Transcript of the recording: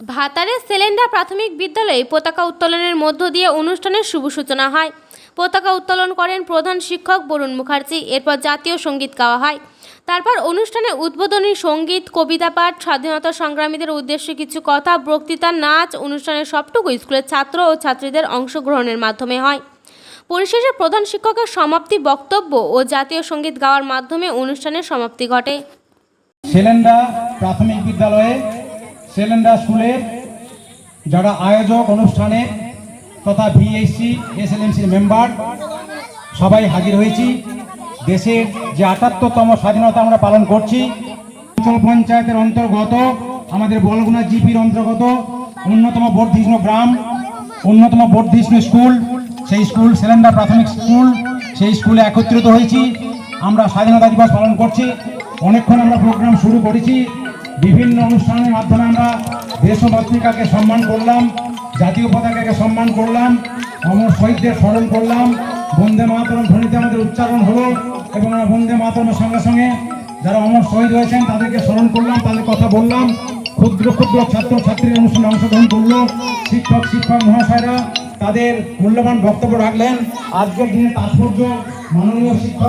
ভাতারের সেলেন্ডা প্রাথমিক বিদ্যালয়ে পতাকা উত্তোলনের মধ্য দিয়ে অনুষ্ঠানের শুভ সূচনা হয়। পতাকা উত্তোলন করেন প্রধান শিক্ষক বরুণ মুখার্জি, এরপর জাতীয় সংগীত গাওয়া হয়। তারপর অনুষ্ঠানে উদ্বোধনী সংগীত, কবিতা পাঠ, স্বাধীনতা সংগ্রামীদের উদ্দেশ্যে কিছু কথা, বক্তৃতা, নাচ, অনুষ্ঠানের সবটুকু স্কুলের ছাত্র ও ছাত্রীদের অংশগ্রহণের মাধ্যমে হয়। পরিশেষে প্রধান শিক্ষকের সমাপ্তি বক্তব্য ও জাতীয় সংগীত গাওয়ার মাধ্যমে অনুষ্ঠানের সমাপ্তি ঘটে। সেলেন্ডা প্রাথমিক বিদ্যালয়ে সেলেন্ডা স্কুলের যারা আয়োজক অনুষ্ঠানে তথা ভিএসসি এসএলএমসির মেম্বার, সবাই হাজির হয়েছি। দেশের যে আটাত্তরতম স্বাধীনতা আমরা পালন করছি, অঞ্চল পঞ্চায়েতের অন্তর্গত, আমাদের বলগুনা জিপির অন্তর্গত, অন্যতম বর্ধিষ্ণু গ্রাম, অন্যতম বর্ধিষ্ণু স্কুল, সেই স্কুল সেলেন্ডা প্রাথমিক স্কুল, সেই স্কুলে একত্রিত হয়েছি। আমরা স্বাধীনতা দিবস পালন করছি। অনেকক্ষণ আমরা প্রোগ্রাম শুরু করেছি। বিভিন্ন অনুষ্ঠানের মাধ্যমে আমরা দেশমাতৃকাকে সম্মান করলাম, জাতীয় পতাকাকে সম্মান করলাম অমর শহীদদের স্মরণ করলাম। বন্দে মাতরম ধ্বনিতে আমাদের উচ্চারণ হলো এবং আমরা বন্দে মাতরমের সঙ্গে সঙ্গে যারা অমর শহীদ হয়েছেন তাদেরকে স্মরণ করলাম, তাদের কথা বললাম। ক্ষুদ্র ক্ষুদ্র ছাত্র ছাত্রীরা অনুষ্ঠানে অংশগ্রহণ করল। শিক্ষক শিক্ষক মহাশয়রা তাদের মূল্যবান বক্তব্য রাখলেন। আজকের দিনে তাৎপর্য মাননীয় শিক্ষক